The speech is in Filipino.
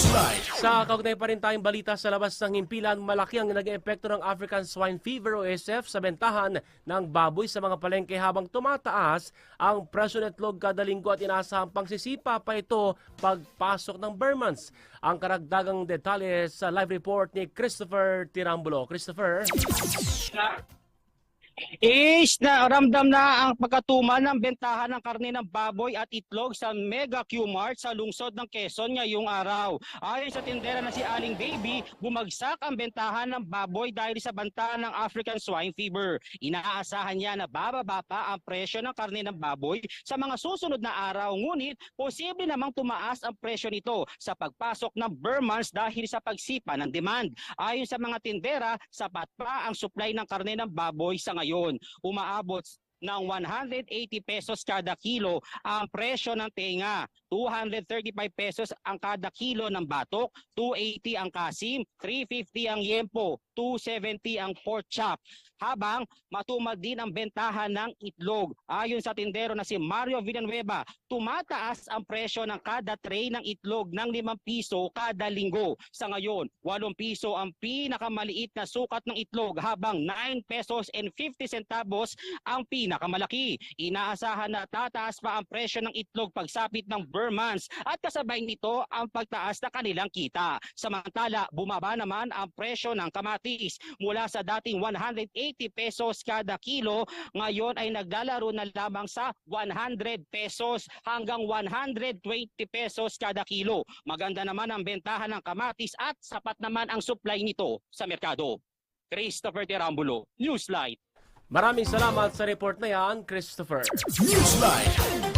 Newsline. Sa kaugnay pa rin tayong balita sa labas ng himpilan, malaki ang naging epekto ng African Swine Fever o ASF sa bentahan ng baboy sa mga palengke habang tumataas ang presyo ng itlog kada linggo at inaasahang pangsisipa pa ito pagpasok ng Burmans. Ang karagdagang detalye sa live report ni Christopher Tirambulo. Christopher? Is na ramdam na ang pagkatumal ng bentahan ng karne ng baboy at itlog sa Mega Q-Mart sa lungsod ng Quezon ngayong araw. Ayon sa tindera na si Aling Baby, bumagsak ang bentahan ng baboy dahil sa banta ng African Swine Fever. Inaasahan niya na bababa pa ang presyo ng karne ng baboy sa mga susunod na araw ngunit posible namang tumaas ang presyo nito sa pagpasok ng Burmans dahil sa pagsipa ng demand. Ayon sa mga tindera, sapat pa ang supply ng karne ng baboy sa ngayon. Umaabot ng 180 pesos kada kilo ang presyo ng tenga. 235 pesos ang kada kilo ng batok, 280 ang kasim, 350 ang yempo, 270 ang pork chop. Habang matumal din ang bentahan ng itlog. Ayon sa tindero na si Mario Villanueva, tumataas ang presyo ng kada tray ng itlog ng 5 piso kada linggo. Sa ngayon, 8 piso ang pinakamaliit na sukat ng itlog habang 9 pesos and 50 centavos ang pinakamalaki. Inaasahan na tataas pa ang presyo ng itlog pagsapit ng Burmans at kasabay nito ang pagtaas na kanilang kita. Samantala, bumaba naman ang presyo ng kamatis mula sa dating 180 pesos kada kilo, ngayon ay naglalaro na lamang sa 100 pesos hanggang 120 pesos kada kilo. Maganda naman ang bentahan ng kamatis at sapat naman ang supply nito sa merkado. Christopher Terambulo, Newsline. Maraming salamat sa report na yan, Christopher. Newsline.